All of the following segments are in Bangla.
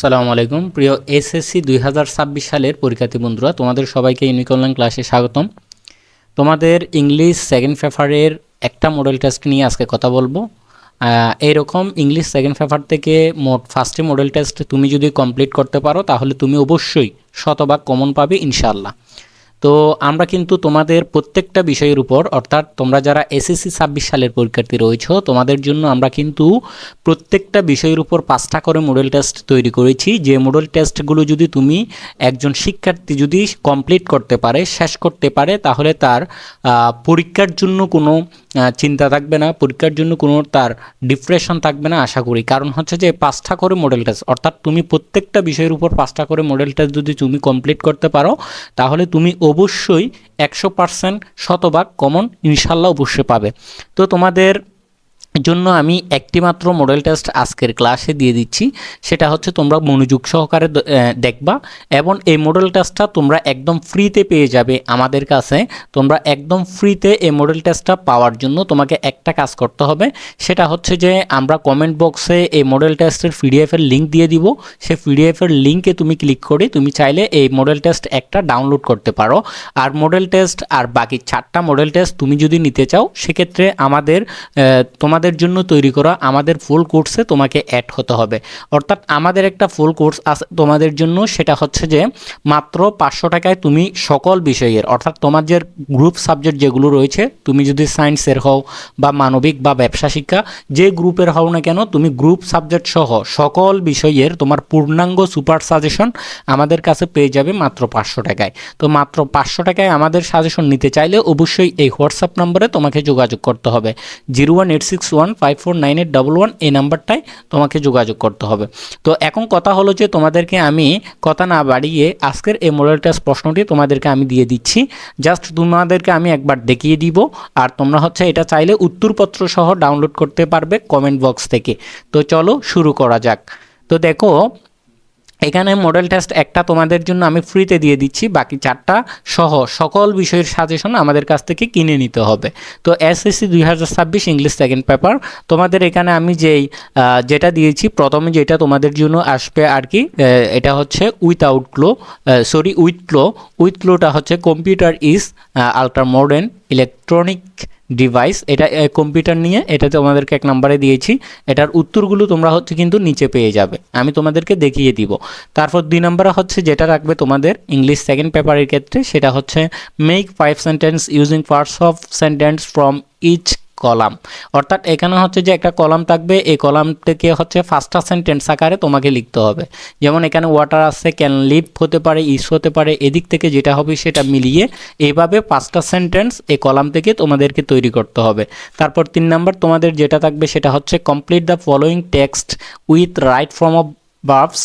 সালামু আলাইকুম। প্রিয় এসএসসি দুই হাজার ছাব্বিশ সালের পরীক্ষার্থী বন্ধুরা, তোমাদের সবাইকে ইউনিক অনলাইন ক্লাসে স্বাগতম। তোমাদের ইংলিশ সেকেন্ড পেপারের একটা মডেল টেস্ট নিয়ে আজকে কথা বলব। এরকম ইংলিশ সেকেন্ড পেপার থেকে মোট ফার্স্টে মডেল টেস্ট তুমি যদি কমপ্লিট করতে পারো, তাহলে তুমি অবশ্যই শতভাগ কমন পাবে ইনশাল্লাহ তো আমরা কিন্তু তোমাদের প্রত্যেকটা বিষয়ের উপর, অর্থাৎ তোমরা যারা এসএসসি ছাব্বিশ সালের পরীক্ষার্থী রয়েছ, তোমাদের জন্য আমরা কিন্তু প্রত্যেকটা বিষয়ের উপর পাঁচটা করে মডেল টেস্ট তৈরি করেছি। যে মডেল টেস্টগুলো যদি তুমি একজন শিক্ষার্থী যদি কমপ্লিট করতে পারে, শেষ করতে পারে, তাহলে তার পরীক্ষার জন্য কোনো চিন্তা থাকবে না, পরীক্ষার জন্য কোনো তার ডিপ্রেশন থাকবে না, আশা করি। কারণ হচ্ছে যে, পাঁচটা করে মডেল টেস্ট অর্থাৎ তুমি প্রত্যেকটা বিষয়ের উপর পাঁচটা করে মডেল টেস্ট যদি তুমি কমপ্লিট করতে পারো, তাহলে তুমি অবশ্যই একশো পার্সেন্ট শতভাগ কমন ইনশাল্লাহ অবশ্যই পাবে। তো তোমাদের জন্য আমি একটি মাত্র মডেল টেস্ট আজকের ক্লাসে দিয়ে দিচ্ছি। সেটা হচ্ছে তোমরা মনোযোগ সহকারে দেখবা এবং এই মডেল টেস্টটা তোমরা একদম ফ্রিতে পেয়ে যাবে আমাদের কাছে। তোমরা একদম ফ্রিতে এই মডেল টেস্টটা পাওয়ার জন্য তোমাকে একটা কাজ করতে হবে। সেটা হচ্ছে যে আমরা কমেন্ট বক্সে এই মডেল টেস্টের পিডিএফের লিঙ্ক দিয়ে দিব। সেই পিডিএফের লিঙ্কে তুমি ক্লিক করে তুমি চাইলে এই মডেল টেস্ট একটা ডাউনলোড করতে পারো। আর মডেল টেস্ট আর বাকি চারটা মডেল টেস্ট তুমি যদি নিতে চাও সেক্ষেত্রে আমাদের আহ, তোমাদের জন্য তৈরি করা আমাদের ফুল কোর্সে তোমাকে অ্যাড হতে হবে। অর্থাৎ আমাদের একটা ফুল কোর্স আছে তোমাদের জন্য, সেটা হচ্ছে যে মাত্র পাঁচশো টাকায় তুমি সকল বিষয়ের, অর্থাৎ তোমার যে গ্রুপ সাবজেক্ট যেগুলো রয়েছে, তুমি যদি সায়েন্সের হও বা মানবিক বা ব্যবসা শিক্ষা, যে গ্রুপের হও না কেন, তুমি গ্রুপ সাবজেক্ট সহ সকল বিষয়ের তোমার পূর্ণাঙ্গ সুপার সাজেশন আমাদের কাছে পেয়ে যাবে মাত্র পাঁচশো টাকায়। তো মাত্র পাঁচশো টাকায় আমাদের সাজেশন নিতে চাইলে অবশ্যই এই হোয়াটসঅ্যাপ নম্বরে তোমাকে যোগাযোগ করতে হবে। Zero one eight six one five four nine eight double one এই নাম্বারটায় তোমাকে যোগাযোগ করতে হবে। তো এখন কথা হলো যে তোমাদেরকে আমি কথা না বাড়িয়ে আজকের এই মডেল টেস্ট প্রশ্নটি তোমাদেরকে আমি দিয়ে দিচ্ছি। জাস্ট তোমাদেরকে আমি একবার দেখিয়ে দিব আর তোমরা হচ্ছে এটা চাইলে উত্তরপত্র সহ ডাউনলোড করতে পারবে কমেন্ট বক্স থেকে। তো চলো শুরু করা যাক। তো দেখো এখানে মডেল টেস্ট একটা তোমাদের জন্য আমি ফ্রিতে দিয়ে দিচ্ছি, বাকি চারটা সহ সকল বিষয়ের সাজেশন আমাদের কাছ থেকে কিনে নিতে হবে। তো এসএসসি দুই হাজার ছাব্বিশ ইংলিশ সেকেন্ড পেপার তোমাদের এখানে আমি যেই যেটা দিয়েছি, প্রথমে যেটা তোমাদের জন্য আসবে আর কি এটা হচ্ছে without claw sorry with claw with ক্লোটা হচ্ছে computer is ultra modern electronic device এটা কম্পিউটার নিয়ে, এটা তোমাদেরকে এক নম্বরে দিয়েছি। এটার উত্তরগুলো তোমরা হচ্ছে কিন্তু নিচে পেয়ে যাবে। আমি তোমাদেরকে দেখিয়ে দিব। তারপর দুই নম্বরে হচ্ছে যেটা রাখবে তোমাদের ইংলিশ সেকেন্ড পেপারের ক্ষেত্রে, সেটা হচ্ছে make five sentence using parts of sentence from each column. অর্থাৎ এখানে হচ্ছে যে একটা কলাম থাকবে, এই কলাম থেকে হচ্ছে ফার্স্টটা সেন্টেন্স আকারে তোমাকে লিখতে হবে। যেমন এখানে ওয়াটার আছে ক্যান লিভ হতে পারে ইস হতে পারে, এদিক থেকে যেটা হবে সেটা মিলিয়ে এইভাবে পাঁচটা সেন্টেন্স এই কলাম থেকে তোমাদেরকে তৈরি করতে হবে। তারপর তিন নাম্বার, তোমাদের যেটা থাকবে সেটা হচ্ছে complete the following text with right form of verbs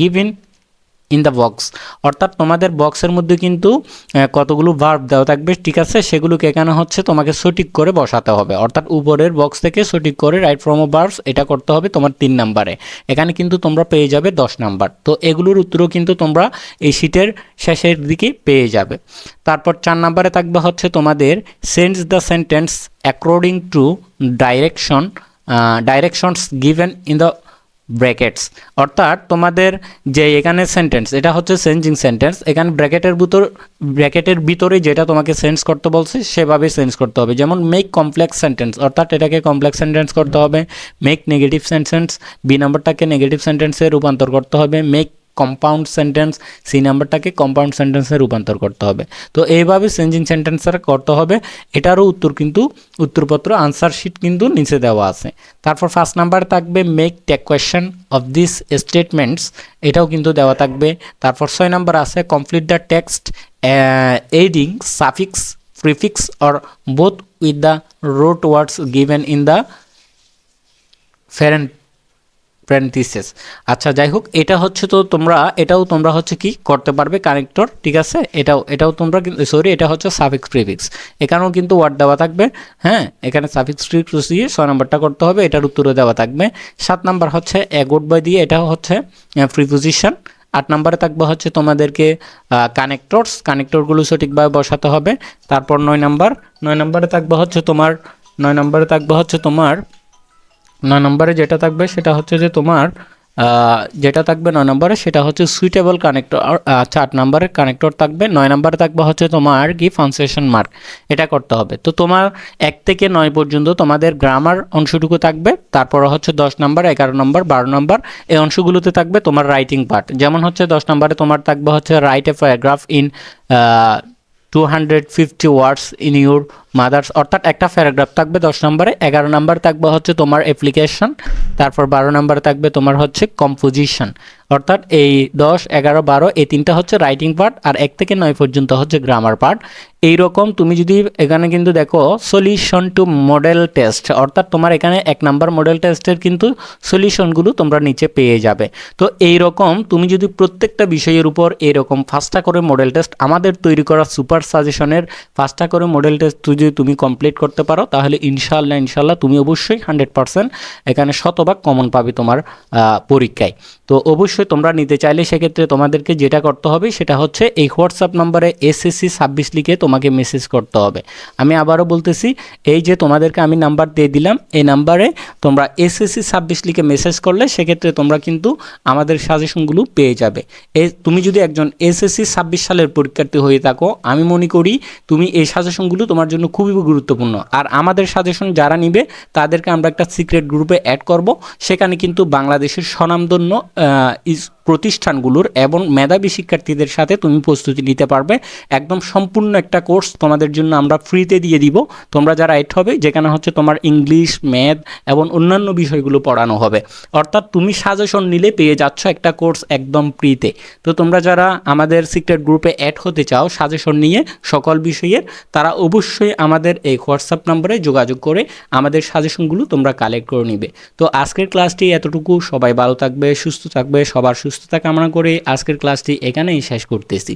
given in the box অর্থাৎ তোমাদের বক্সের মধ্যে কিন্তু কতগুলো ভার্ব দেওয়া থাকবে, ঠিক আছে? সেগুলোকে এখানে হচ্ছে তোমাকে সঠিক করে বসাতে হবে। অর্থাৎ উপরের বক্স থেকে সঠিক করে রাইট ফর্ম ভার্বস এটা করতে হবে তোমার তিন নাম্বারে। এখানে কিন্তু তোমরা পেয়ে যাবে দশ নাম্বার। তো এগুলোর উত্তরও কিন্তু তোমরা এই শীটের শেষের দিকে পেয়ে যাবে। তারপর চার নাম্বারে থাকবে হচ্ছে তোমাদের sense the sentence according to direction directions given in the brackets অর্থাৎ তোমাদের যে এখানে সেন্টেন্স এটা হচ্ছে চেঞ্জিং সেন্টেন্স এখানে ব্র্যাকেটের ভিতর, ব্র্যাকেটের ভিতরে যেটা তোমাকে সেন্স করতে বলছে, সেভাবে সেন্স করতে হবে। যেমন মেক কমপ্লেক্স সেন্টেন্স অর্থাৎ এটাকে কমপ্লেক্স সেন্টেন্স করতে হবে মেক নেগেটিভ সেন্টেন্স বি নাম্বারটাকে নেগেটিভ সেন্টেন্সে রূপান্তর করতে হবে মেক কম্পাউন্ড সেন্টেন্স সি নাম্বারটাকে কম্পাউন্ড সেন্টেন্সে রূপান্তর করতে হবে। তো এইভাবে চেঞ্জিং সেন্টেন্সটা করতে হবে। এটারও উত্তর কিন্তু, উত্তরপত্র আনসার শিট কিন্তু নিচে দেওয়া আছে। তারপর ফার্স্ট নাম্বার থাকবে make tag question of this statements এটাও কিন্তু দেওয়া থাকবে। তারপর ছয় নাম্বার আছে complete the text adding suffix prefix or both with the root words given in the ফেরেন প্যারেন্থিসিস আচ্ছা যাই হোক এটা হচ্ছে তো তোমরা, এটাও তোমরা হচ্ছে কি করতে পারবে কানেক্টর ঠিক আছে? এটাও এটাও তোমরা সরি এটা হচ্ছে সাফিক্স প্রিফিক্স এখানেও কিন্তু ওয়ার্ড দেওয়া থাকবে হ্যাঁ? এখানে সাফিক্স প্রিফিক্স দিয়ে ছয় নম্বরটা করতে হবে, এটার উত্তরে দেওয়া থাকবে। সাত নাম্বার হচ্ছে এগোড বাই দিয়ে, এটাও হচ্ছে প্রিপোজিশন আট নম্বরে থাকবে হচ্ছে তোমাদেরকে কানেক্টরস কানেক্টরগুলো সঠিকভাবে বসাতে হবে। তারপর নয় নাম্বার, নয় নম্বরে থাকবে হচ্ছে তোমার, নয় নম্বরে থাকবে হচ্ছে তোমার নয় নম্বরে যেটা থাকবে সেটা হচ্ছে যে তোমার যেটা থাকবে নয় নম্বরে সেটা হচ্ছে সুইটেবল কানেক্টর আচ্ছা আট নম্বরের কানেক্টর থাকবে, নয় নম্বরে থাকবে হচ্ছে তোমার কি ফাংশন মার্ক এটা করতে হবে। তো তোমার এক থেকে নয় পর্যন্ত তোমাদের গ্রামার অংশটুকু থাকবে, তারপর হচ্ছে দশ নম্বর, এগারো নম্বর, বারো নম্বর, এই অংশগুলোতে থাকবে তোমার রাইটিং পার্ট যেমন হচ্ছে দশ নম্বরে তোমার থাকবে হচ্ছে write a paragraph in two hundred fifty words in your mothers, অর্থাৎ একটা প্যারাগ্রাফ থাকবে দশ নম্বরে, এগারো নম্বর থাকবে হচ্ছে তোমার অ্যাপ্লিকেশন তারপর বারো নম্বরে থাকবে তোমার হচ্ছে কম্পোজিশন অর্থাৎ এই দশ, এগারো, বারো, এই তিনটা হচ্ছে রাইটিং পার্ট আর এক থেকে নয় পর্যন্ত হচ্ছে গ্রামার পার্ট এইরকম তুমি যদি এখানে কিন্তু দেখো সলিউশন টু মডেল টেস্ট অর্থাৎ তোমার এখানে এক নাম্বার মডেল টেস্টের কিন্তু সলিউশনগুলো তোমরা নিচে পেয়ে যাবে। তো এই রকম তুমি যদি প্রত্যেকটা বিষয়ের উপর এরকম ফাস্টা করে মডেল টেস্ট আমাদের তৈরি করা সুপার সাজেশনের ফাস্টা করে মডেল টেস্ট যদি তুমি কমপ্লিট করতে পারো, তাহলে ইনশাল্লাহ ইনশাল্লাহ তুমি অবশ্যই হান্ড্রেড পার্সেন্ট এখানে শতভাগ কমন পাবে তোমার পরীক্ষায়। তো অবশ্যই তোমরা নিতে চাইলে সেক্ষেত্রে তোমাদেরকে যেটা করতে হবে, সেটা হচ্ছে এই হোয়াটসঅ্যাপ নম্বরে এসএসসি ছাব্বিশ লিখে তোমাকে মেসেজ করতে হবে। আমি আবারও বলতেছি, এই যে তোমাদেরকে আমি নাম্বার দিয়ে দিলাম, এই নাম্বারে তোমরা এসএসসি ছাব্বিশ লিখে মেসেজ করলে সেক্ষেত্রে তোমরা কিন্তু আমাদের সাজেশনগুলো পেয়ে যাবে। এ, তুমি যদি একজন এসএসসি ছাব্বিশ সালের পরীক্ষার্থী হয়ে থাকো, আমি মনে করি তুমি এই সাজেশনগুলো তোমার জন্য খুবই গুরুত্বপূর্ণ। আর আমাদের সাজেশন যারা নিবে, তাদেরকে আমরা একটা সিক্রেট গ্রুপে অ্যাড করব। সেখানে কিন্তু বাংলাদেশের স্বনামধন্য প্রতিষ্ঠানগুলোর এবং মেধাবী শিক্ষার্থীদের সাথে তুমি প্রস্তুতি নিতে পারবে। একদম সম্পূর্ণ একটা কোর্স তোমাদের জন্য আমরা ফ্রিতে দিয়ে দিব। তোমরা যারা এড হবে, যেখানে হচ্ছে তোমার ইংলিশ ম্যাথ এবং অন্যান্য বিষয়গুলো পড়ানো হবে। অর্থাৎ তুমি সাজেশন নিলে পেয়ে যাচ্ছ একটা কোর্স একদম ফ্রিতে তো তোমরা যারা আমাদের সিক্রেট গ্রুপে অ্যাড হতে চাও সাজেশন নিয়ে সকল বিষয়ের তারা অবশ্যই আমাদের এই হোয়াটসঅ্যাপ নম্বরে যোগাযোগ করে আমাদের সাজেশনগুলো তোমরা কালেক্ট করে নিবে। তো আজকের ক্লাসটি এতটুকু। সবাই ভালো থাকবে, সুস্থ থাকবে, সবার সুস্থতা কামনা করে আজকের ক্লাসটি এখানেই শেষ করতেছি।